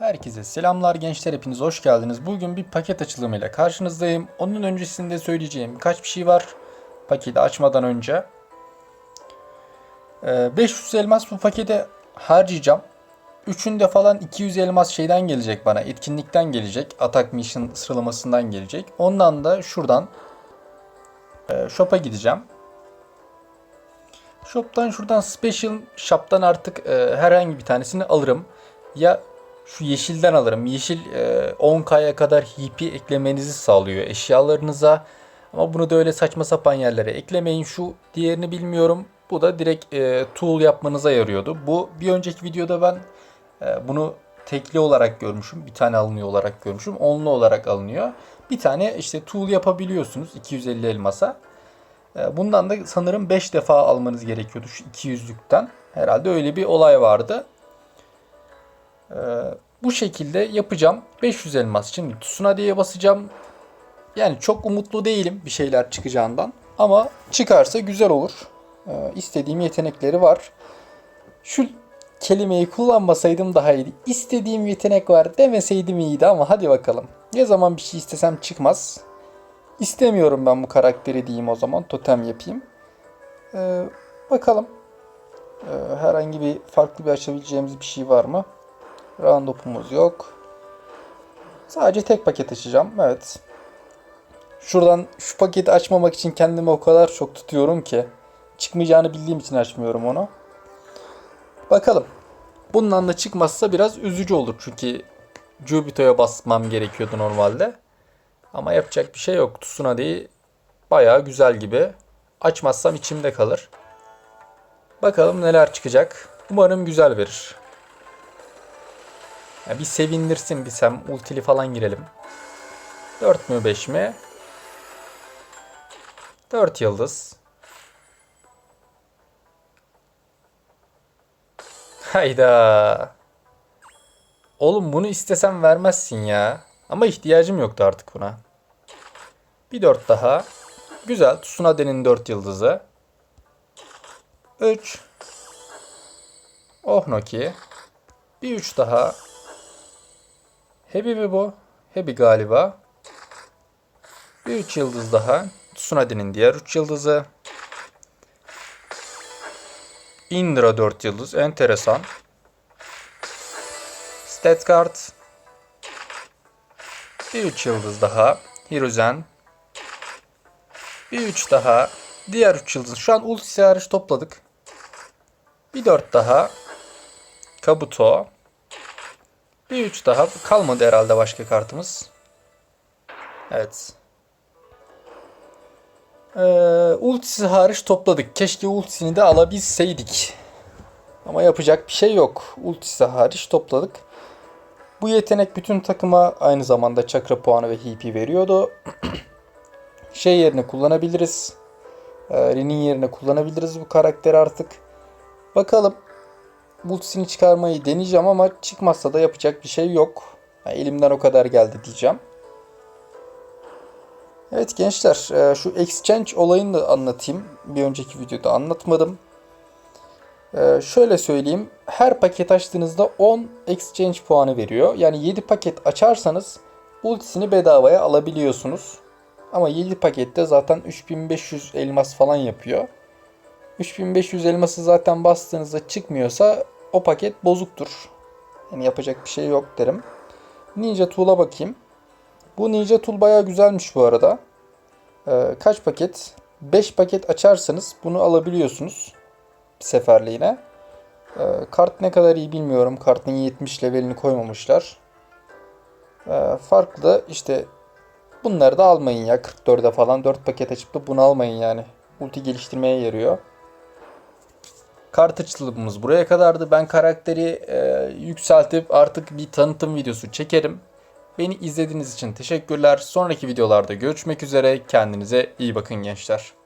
Herkese selamlar gençler hepiniz hoş geldiniz. Bugün bir paket açılımıyla karşınızdayım. Onun öncesinde söyleyeceğim birkaç bir şey var. Paketi açmadan önce. Ee, 500 elmas bu pakete harcayacağım. Üçünde falan 200 elmas şeyden gelecek bana. Etkinlikten gelecek. Attack Mission sıralamasından gelecek. Ondan da şuradan e, shop'a gideceğim. Shop'tan şuradan Special Shop'tan artık e, herhangi bir tanesini alırım. Ya şu yeşilden alırım. Yeşil e, 10K'ya kadar HP eklemenizi sağlıyor eşyalarınıza. Ama bunu da öyle saçma sapan yerlere eklemeyin. Şu diğerini bilmiyorum. Bu da direkt e, tool yapmanıza yarıyordu. Bu bir önceki videoda ben e, bunu tekli olarak görmüşüm. Bir tane alınıyor olarak görmüşüm. Onlu olarak alınıyor. Bir tane işte tool yapabiliyorsunuz 250 elmasa. E, Bundan da sanırım 5 defa almanız gerekiyordu şu 200'lükten. Herhalde öyle bir olay vardı. Ee, bu şekilde yapacağım. 500 elmas. Şimdi Tsunade'ye basacağım. Yani çok umutlu değilim bir şeyler çıkacağından. Ama çıkarsa güzel olur. Ee, istediğim yetenekleri var. Şu kelimeyi kullanmasaydım daha iyiydi. İstediğim yetenek var demeseydim iyiydi ama hadi bakalım. Ne zaman bir şey istesem çıkmaz. İstemiyorum ben bu karakteri diyeyim o zaman. Totem yapayım. Ee, bakalım. Ee, herhangi bir farklı bir açabileceğimiz bir şey var mı? Roundup'umuz yok. Sadece tek paket açacağım. Evet. Şuradan şu paketi açmamak için kendimi o kadar çok tutuyorum ki. Çıkmayacağını bildiğim için açmıyorum onu. Bakalım. Bundan da çıkmazsa biraz üzücü olur. Çünkü Jubito'ya basmam gerekiyordu normalde. Ama yapacak bir şey yok. Tsunade'yi bayağı güzel gibi. Açmazsam içimde kalır. Bakalım neler çıkacak. Umarım güzel verir. Ya bir sevindirsin bir sem ultili falan girelim. 4 mü 5 mi? 4 yıldız. Hayda. Oğlum bunu istesem vermezsin ya. Ama ihtiyacım yoktu artık buna. Bir 4 daha. Güzel. Tsunade'nin 4 yıldızı. 3. Oh Noki. Bir 3 daha. Hebi mi bu? Hebi galiba. Bir 3 yıldız daha. Tsunade'nin diğer 3 yıldızı. Indra 4 yıldız. Enteresan. Stat card. Bir 3 yıldız daha. Hiruzen. Bir 3 daha. Diğer 3 yıldız. Şu an ultisi hariç topladık. Bir 4 daha. Kabuto. Bir 3 daha. Kalmadı herhalde başka kartımız. Evet. Ee, ultisi hariç topladık. Keşke ultisini de alabilseydik. Ama yapacak bir şey yok. Ultisi hariç topladık. Bu yetenek bütün takıma aynı zamanda çakra puanı ve HP veriyordu. şey yerine kullanabiliriz. Ee, Rin'in yerine kullanabiliriz bu karakteri artık. Bakalım. Ultisini çıkarmayı deneyeceğim ama çıkmazsa da yapacak bir şey yok. Yani elimden o kadar geldi diyeceğim. Evet gençler e, şu exchange olayını da anlatayım. Bir önceki videoda anlatmadım. E, şöyle söyleyeyim. Her paket açtığınızda 10 exchange puanı veriyor. Yani 7 paket açarsanız ultisini bedavaya alabiliyorsunuz. Ama 7 pakette zaten 3500 elmas falan yapıyor. 3500 elması zaten bastığınızda çıkmıyorsa o paket bozuktur. Yani yapacak bir şey yok derim. Ninja Tool'a bakayım. Bu Ninja Tool bayağı güzelmiş bu arada. Ee, kaç paket? 5 paket açarsanız bunu alabiliyorsunuz. Seferliğine. Ee, kart ne kadar iyi bilmiyorum. Kartın 70 levelini koymamışlar. Ee, farklı işte bunları da almayın ya. 44'e falan 4 paket açıp da bunu almayın yani. Ulti geliştirmeye yarıyor. Kart buraya kadardı. Ben karakteri e, yükseltip artık bir tanıtım videosu çekerim. Beni izlediğiniz için teşekkürler. Sonraki videolarda görüşmek üzere. Kendinize iyi bakın gençler.